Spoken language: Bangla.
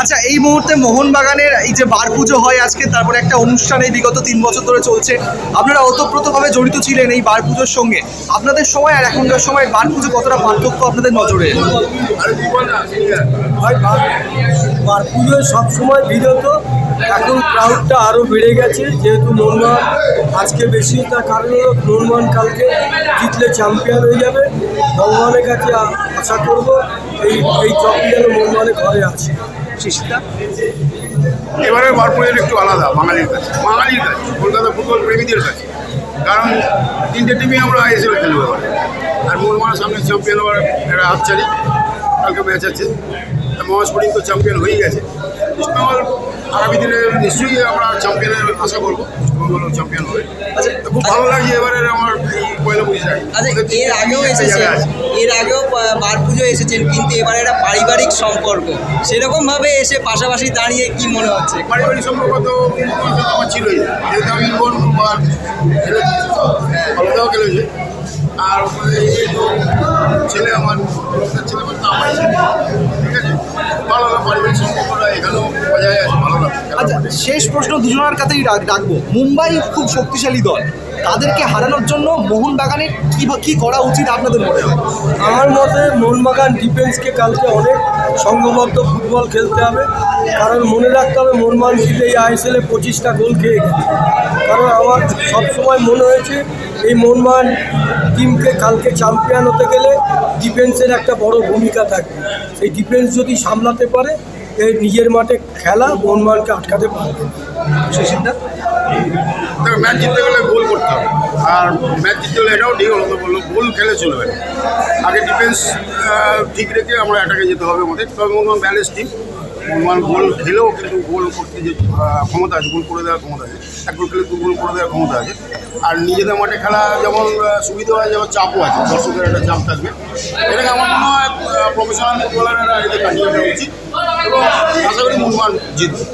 আচ্ছা এই মুহূর্তে মোহনবাগানের এই যে বার পুজো হয় আজকে, তারপরে একটা অনুষ্ঠান এই বিগত তিন বছর ধরে চলছে। আপনারা ওতপ্রোতভাবে জড়িত ছিলেন এই বার পুজোর সঙ্গে। আপনাদের সময় আর এখনকার সময় বার পুজো কতটা পার্থক্য আপনাদের নজরে? বার পুজোয় সবসময় হতো এখন ক্রাউডটা আরও বেড়ে গেছে, যেহেতু মোহনবাগান আজকে বেশি, তার কারণ হলো মোহনবাগান কালকে জিতলে চ্যাম্পিয়ন হয়ে যাবে। ভগবানের কাছে আশা করব এই এই ট্রফি যেন মোহনবাগানের ঘরে আছে। শিশিরদা এবারের বারপুরের একটু আলাদা, বাঙালির কাছে। বাঙালির কাছে, কলকাতা ফুটবল প্রেমীদের কাছে। কারণ তিনটে টিমই আমরা এসে খেলব এবার। আর মোহনমানের সামনে চ্যাম্পিয়ন হওয়ার একটা হাতছাড়ি কালকে ম্যাচ আছে। মহাস্পোর্টিং তো চ্যাম্পিয়ন হয়েই গেছে। ইস্টবেঙ্গল আগামী দিনে নিশ্চয়ই আমরা চ্যাম্পিয়নের আশা করব ইস্টবেঙ্গলও চ্যাম্পিয়ন হবে। তো খুব ভালো লাগছে আমার পয়লা আচ্ছা এর আগেও এর আগেও বার পুজো এসেছেন কিন্তু এবার একটা পারিবারিক সম্পর্ক। সেরকম ভাবে এসে পাশাপাশি দাঁড়িয়ে কি মনে হচ্ছে? পারিবারিক সম্পর্ক তো আমার ছিলই যেহেতু আমি আর খেলেছি খেলেছে আর ছেলে আমার ছেলে আমার আচ্ছা শেষ প্রশ্ন দুজনের কাছেই রাখব। মুম্বাই খুব শক্তিশালী দল। তাদেরকে হারানোর জন্য মোহনবাগানের কি কি করা উচিত আপনাদের মনে হয়? আমার মতে মোহনবাগান ডিফেন্সকে কালকে অনেক সংঘবদ্ধ ফুটবল খেলতে হবে। কারণ মনে রাখতে হবে মোহনবাগান জিতে এই আইএসএলে পঁচিশটা গোল খেয়ে গেছে। কারণ আমার সবসময় মনে হয়েছে এই মোহনবাগান টিমকে কালকে চ্যাম্পিয়ন হতে গেলে ডিফেন্সের একটা বড় ভূমিকা থাকবে। সেই ডিফেন্স যদি সামলাতে পারে এই নিজের মাঠে খেলা মোহনবাগানকে আটকাতে পারবে দেখো, ম্যাচ জিততে গেলে গোল করতে হবে। আর ম্যাচ জিততে গেলে এটাও ঠিক হলো বলল, গোল খেলে চলবে না। আগে ডিফেন্স ঠিক রেখে আমরা অ্যাটাকে যেতে হবে আমাদের। তবে Mohun Bagan balance team Mohun Bagan goal খেলেও কিন্তু গোল করতে যে ক্ষমতা আছে, গোল করে দেওয়ার ক্ষমতা আছে। এক গোল খেলে দু গোল করে দেওয়ার ক্ষমতা আছে। আর নিজেদের মাঠে খেলা যেমন সুবিধা হয়, যেমন চাপও আছে। দর্শকের একটা চাপ থাকবে। এটাকে আমার মনে হয় প্রফেশনাল ফুটবলাররা এদের কাটিয়ে উচিত। এবং আশা করি মুসলমান জিতবে।